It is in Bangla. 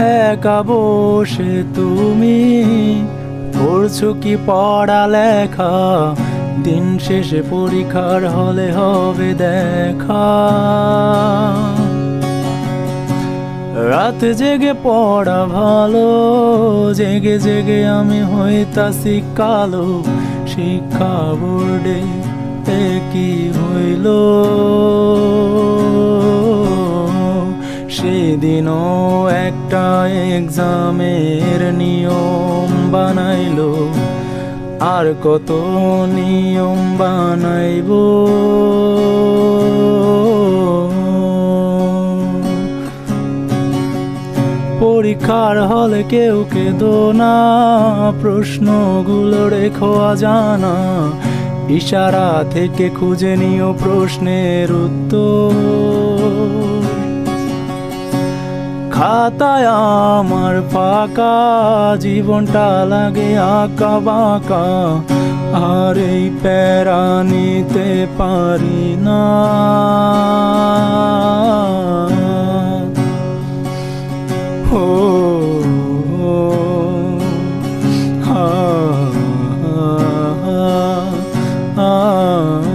একা বসে তুমি পড়ছো কি পড়ালেখা? দিন শেষে পরীক্ষার হলে হবে দেখা। রাত জেগে পড়া ভালো, জেগে জেগে আমি হইতাছি কালো। শিক্ষা বোর্ডে কি হইল? সেদিনও একটা এক্সামের নিয়ম বানাইল। আর কত নিয়ম বানাইব? পরীক্ষার হলে কেউ কেঁদো না, প্রশ্নগুলো রেখো জানা ইশারা থেকে খুঁজে নিও প্রশ্নের উত্তর। খাতায় আমার ফাঁকা জীবনটা লাগে আঁকা বাঁকা। আর এই প্যারা নিতে পারি না। Oh